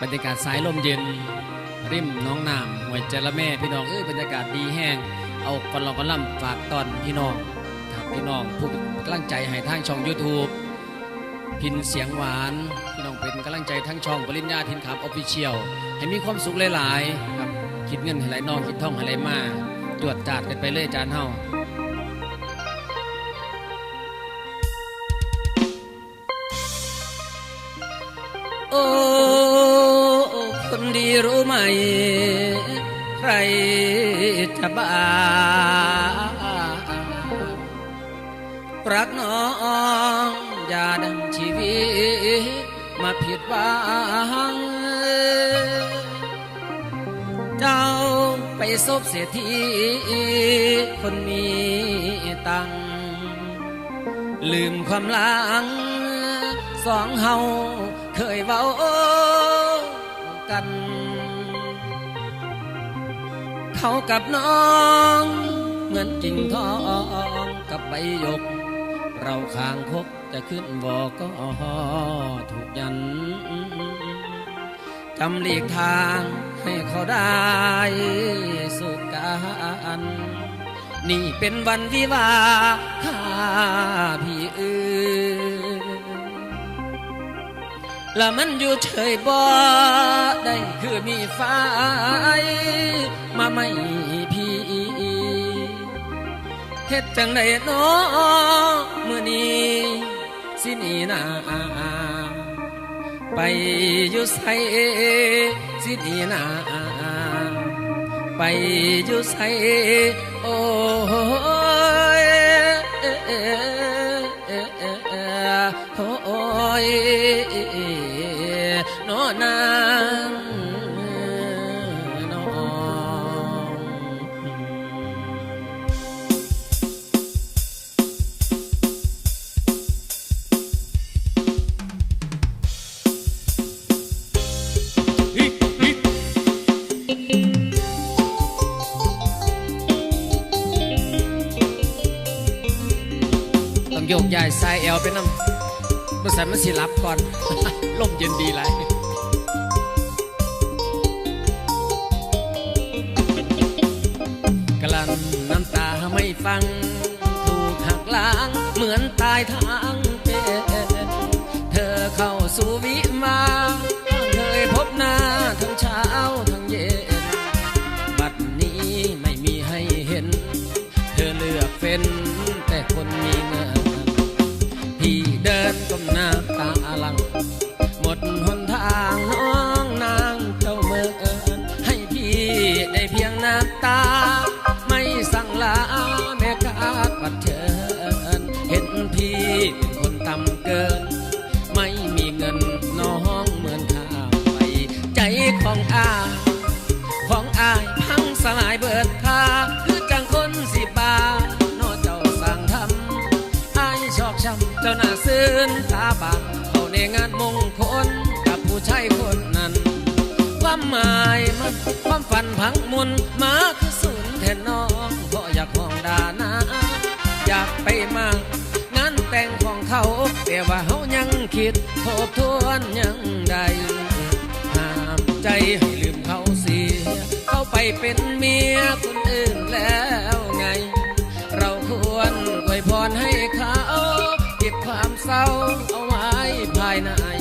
บรรยากาศสายลมเย็น ริมน้องน้ำห้วยจระแม่พี่น้องเอ้ยบรรยากาศดีแห้งเอากอนลองกอนล่ำฝากตอนพี่น้องครับพี่น้องผู้กำลังใจให้ทางช่อง YouTube พินเสียงหวาน พี่น้องเป็นกำลังใจทั้งช่องปริญญาทินขับออฟฟิเชียลให้มีความสุขหลายๆครับคิดเงินให้ไหลนองคิดท่องให้ไหลมาจวดจาดกันไปเลยจานเฮาโอ้ ดีรู้ไหม ใครจะบ้า รักน้องอย่าดังชีวิต มาผิดหวัง เจ้าไปซบเสียทีคนมีตัง ลืมความหลัง สองเฮาเคยเว้า กัน เขากับน้อง เหมือนกิ่งทองกับใบหยก เราคางคกจะขึ้นบอกก็ถูกยันจำหลีกทางให้เขาได้สุขกัน นี่เป็นวันวิวาข้าพี่เอือ ละมันอยู่เฉยบ่ได้คือมีไฟมาไม่พี่เฮ็ดจังไดเนาะมื้อนี้สิหนีหนาไปอยู่ไสสิหนีหนาไปอยู่ไสโอ้ยโอ้ย นางนองต้องโยกย้ายสายแอลไปน้ำบริษัทมันสิรับก่อน ลมเย็นดีไรังถูกหักล้างเหมือนตายทางเป็นเธอเข้าสู่วิมานเคยพบหน้าทั้งเช้าทั้งเย็น บัดนี้ไม่มีให้เห็น เธอเลือกเป็นแต่คนมีเงินพี่เดินก้มหน้าตาลัง คืนตาบางเขาในงานมงคลกับผู้ชายคนนั้น ความหมายมันความฝันพังมุนมาคือศูนแทนน้องเพราะอยากห้องดานาอยากไปมางานแต่งของเขา แต่ว่าเขายังคิดทบทวนยังใดห้ามใจให้ลืมเขาเสียเขาไปเป็นเมียคนอื่นแล้วไง เราควรอวยพรให้เขา เศร้าเอาไว้ภายใน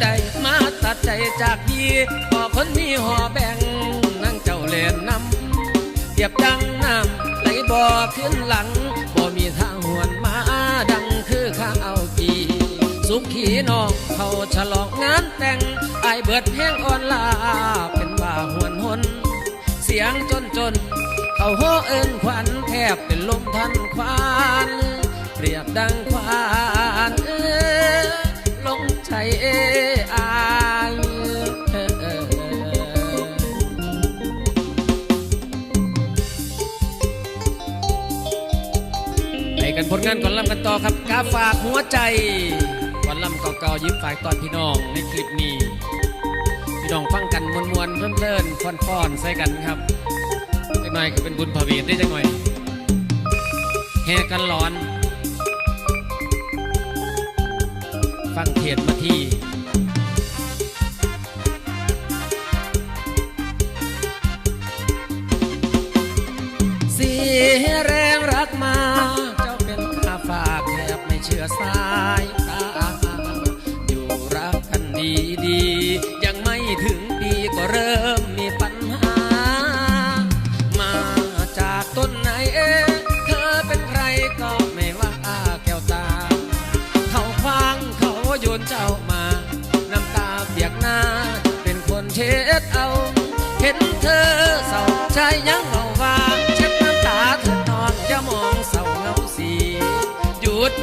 ใดมาตัดใจจากพี่พอคนมีหอแบ่งนั่งเจ้าเล่นนำเทียบดังน้ำไหลบ่อขึ้นหลังบ่มีทางหวนมาดังคือข้างเอากีสุขีน้องเขาฉลองงานแต่งไอายเบิดแห้งอ่อนลาเป็นว่าหวนหนเสียงจนจนเขาโหเอินขวัญแทบเป็นลมทันควานเปรียบดังควาน กันผลงานก่อนล่ำกันต่อครับกาฝากหัวใจก่อนล่ำเก่าๆยิ้มฝากตอนพี่น้องในคลิปนี้ พี่น้องฟังกันมวนๆเพลินๆฟ้อนๆใส่กันครับจังหน่อยคือเป็นบุญพระเวทได้จังหน่อยแห่กันร้อน ฟังเทศน์มาที่สีแรงรักมา เจ้าเป็นข้าฝากแทบไม่เชื่อสายตา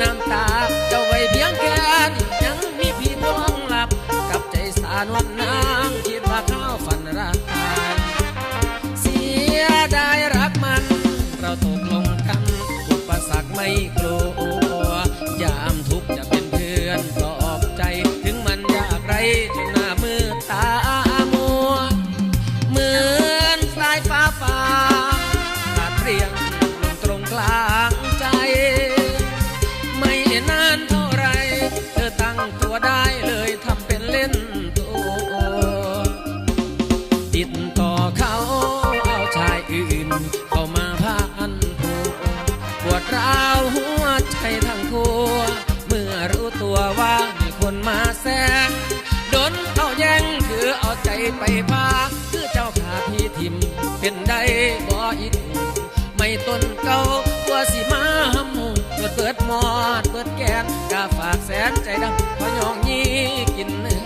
น้ำตา ไปพาคือเจ้าขาพี่ทิม เป็นได้บ่อินไม่ต้นเก่าตัวสิมาหำหูเปิดเปิดหมอดเปิดแกนกาฝากแสนใจดำพอยองยี่กินเนื้อ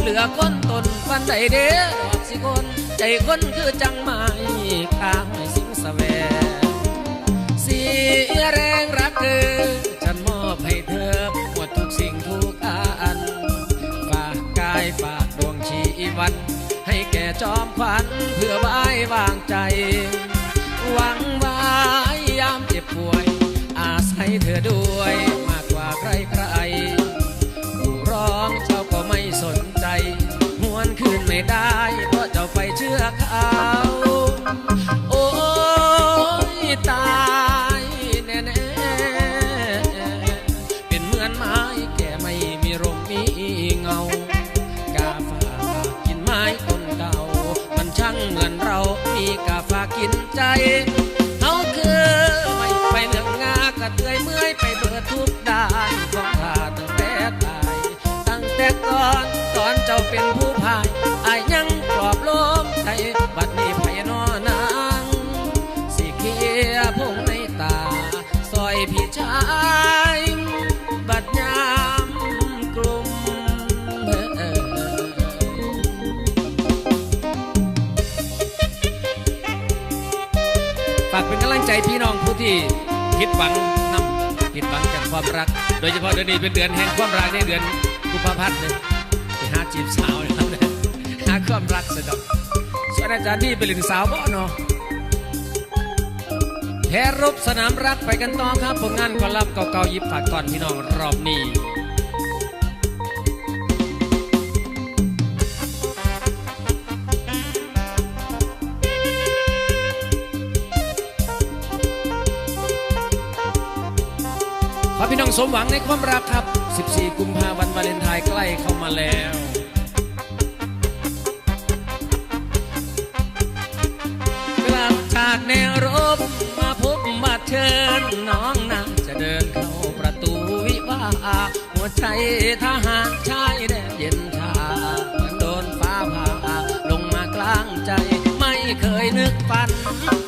เหลือคนตนฟันใดเด้อดอกสิคนใจคนคือจังไม้ข้างสิงสแวงสีแรงรักเธอฉันมอบให้เธอหมดทุกสิ่งทุก ชีวัน ให้แก่จอมขวัญเพื่อไว้วางใจ หวังไว้ยามเจ็บป่วย อาศัยเธอดู กระเทยเมื่อยไปเบิดทุก ผิดหวังนำผิดหวังจากความรัก โดยเฉพาะเดือนนี้เป็นเดือนแห่งความรักในเดือนกุมภาพันธ์เลยไปหาจีบสาวนะครับเนี่ยหาความรักสะดอกส่วนอาจารย์นี่ไปหลินสาวบ่เนาะแพ้รบสนามรักไปกันต่อครับผลงานคอลัมน์เก่าๆยิบฝากก่อนพี่น้องรอบนี้ สมหวังในความรักครับ 14 กุมภาพันธ์วาเลนไทน์ใกล้เข้ามาแล้วกลับจากแนวรบมาพบมาเชิญน้องนางจะเดินเข้าประตูวิวาหัวใจทหารชายแดนเย็นชาเหมือนโดนฟ้าผ่าลงมากลางใจ ไม่เคยนึกฝัน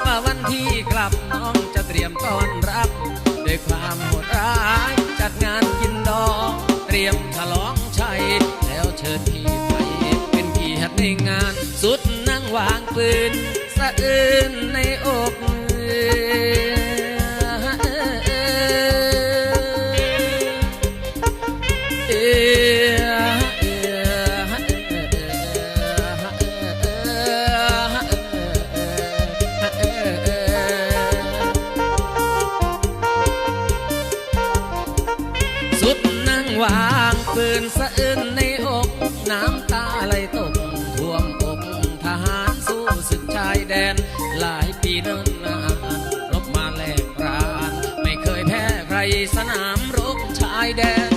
ว่าวันที่กลับน้องจะเตรียมต้อนรับ ด้วยความโหดร้าย จัดงานกินดองเตรียมฉลองชัย แล้วเชิญพี่ไปเป็นเกียรติในงาน สุดนั่งวางปืน สะอื้นในอกางปืนสะอื้นในอก น้ำตาไหลตกท่วมอกทหารสู้ศึกชายแดน หลายปีเนิ่นนานรบมาแลกราน ไม่เคยแพ้ใครสนามรบชายแดน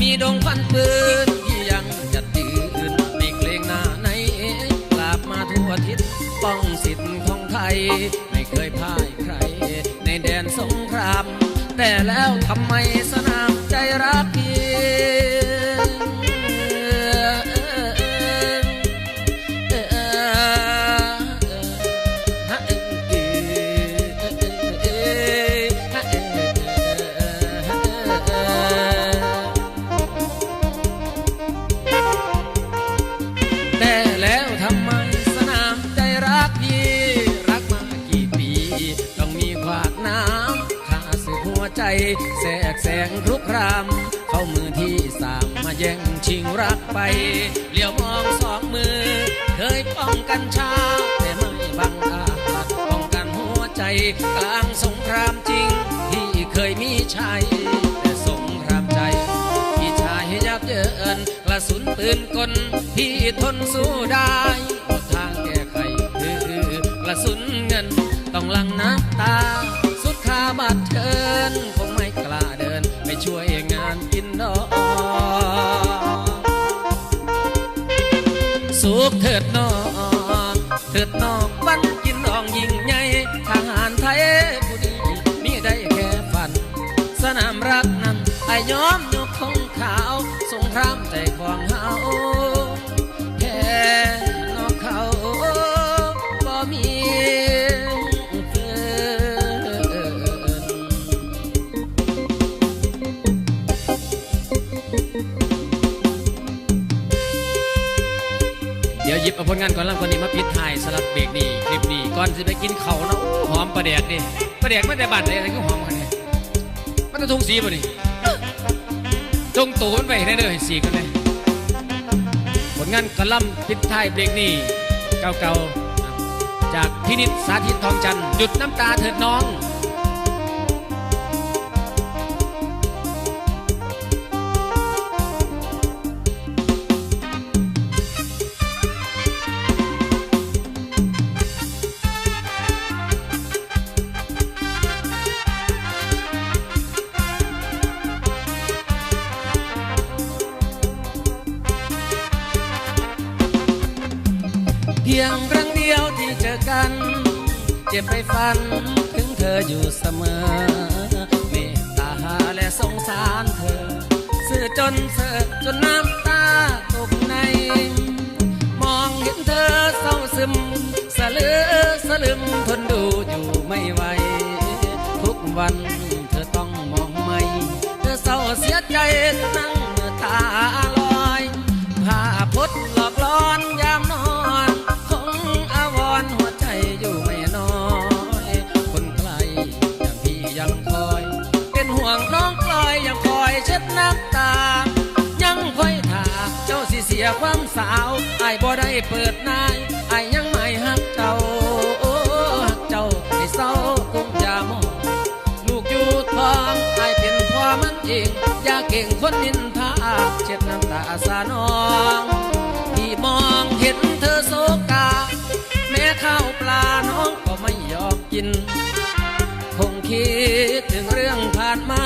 มีดงพันปืนที่ยังจัดยืนไม่เกรงหน้าไหนกลับมาทั่วทิศป้องสิทธิ์ของไทย ไม่เคยพ่ายใคร ในแดนสงครามแต่แล้วทำไมสนามใจรักเพี รักไปเหลียวมองสองมือ เคยป้องกันชาติแต่ไม่บังอาจป้องกันหัวใจกลางสงครามจริง ที่เคยมีชัยแต่สงครามใจพี่ชายยับเยินกระสุนปืนกลพี่ทนสู้ได้หมดทางแก้ไขคือกระสุนเงินต้องหลังน้ำตา กเถิดน้อง เถิดน้องวันกินรองยิ่งใหญ่ทหารไทยผู้ดีมีได้แค่ฝัน สนามรักนั้นไอ้ยอม ลงานก่อนล่ำก่อนนี้มาปิดท้ายสลับเบรกนี่คลิปนี้ก่อนจะไปกินเขาเนาะหอมประแดกดิประแดกไม่แต่บัตรเลยอะไรก็หอมกันเนี่ยมันจะทุ่งสีป่ะนี่จงตูมันไปได้เลยสีกันเลยผลงานกอลัมน์ปิดท้ายเบรกนี้เก่าๆจากพินิษสาธิตทองจันทร์หยุดน้ำตาเถิดน้อง เจ็บไปฝัน ถึงเธออยู่เสมอ เมตตาและสงสารเธอ สื่อจนเสอจนน้ำตาตกใน มองเห็นเธอเศร้าซึม สะลือสะลึมทนดูอยู่ไม่ไหว ทุกวันเธอต้องมองไม่ เธอเศร้าเสียใจนั่ง ยความสาวไอ้บ่ได้เปิดนายไอ้ยังไม่หักเจ้าหักเจ้าให้เศร้าคงจะมองลูกอยู่ท้องไอ้เป็นพ่อมันเองอย่าเก่งคนนินทาเช็ดน้ำตาสาน้องที่มองเห็นเธอโศกา แม้ข้าวปลาน้องก็ไม่ยอมกิน คงคิดถึงเรื่องผ่านมา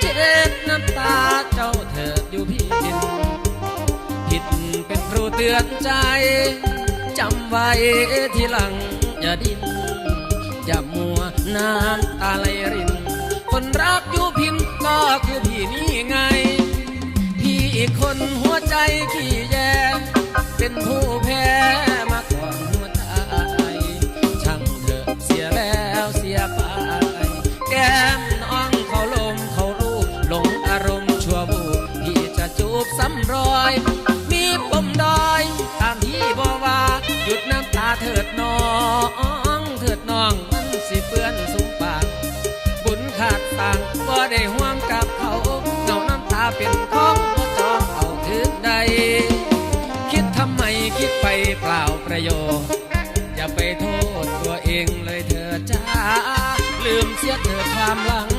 เช็ดน้ำตาเจ้าเถิดอยู่พี่ดิน ตือนใจ จำไว้ที่หลังอย่าดิ้นอย่ามัวน้ำตาไหลริน คนรักอยู่พินก็คือพี่นี่ไง พี่อีกคนหัวใจขี้แยเป็นผู้แพ้ เถิดน้องเถิดน้องมันสิเปื้อนสุมปากบุญขาดต่างบ่ได้ห่วงกับเขาเงาน้ำตาเป็นของบ่จองเอาถึงใด คิดทำไมคิดไปเปล่าประโยชน์อย่าไปโทษตัวเองเลยเธอจ้าลืมเสียเถิดความหลัง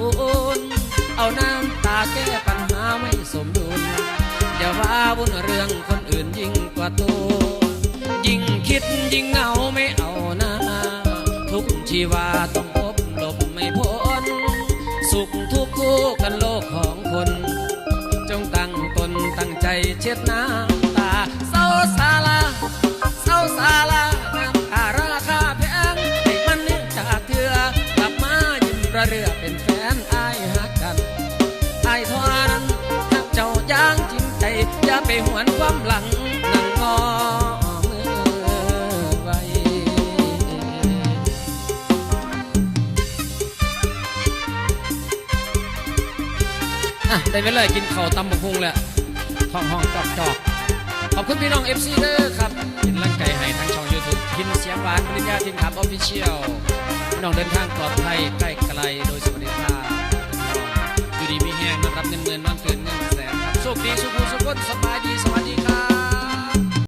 ูนเอาน้ำตาแก้ปัญหาไม่สมดุลอย่าว่าวุ่นเรื่องคนอื่นยิ่งกว่าตัวยิ่งคิดยิ่งเหงาไม่เอาหน้า ทุกชีวาต้องพบหลบไม่พ้น สุขทุกข์คู่กันโลกของคน จงตั้งตนตั้งใจเช็ดน้ำตาเศร้าสาลาเศร้าสาลาน้ำตาราคาแพงให้มันเนื่องจากเธอกลับมายิ้มระเรือเป็น หวนความหลังนั่งงอมือไว้อะได้เวลากินข้าวตำบักพุงแล้วท้องห้องจอกจอกขอบคุณพี่น้อง FC เด้อครับกินร่างไก่ให้ทางช่อง YouTube พินเสียงหวานปริญญาทีมขับออฟฟิเชียลพี่น้องเดินทางปลอดภัยใกล้ไกลโดยสวัสดิภาพอยู่ดีมีแห้งนอนรับเงินเมือนนอนเงิน สนครับโชคดีสุขุสุขนสบายดีสวัสดีครับ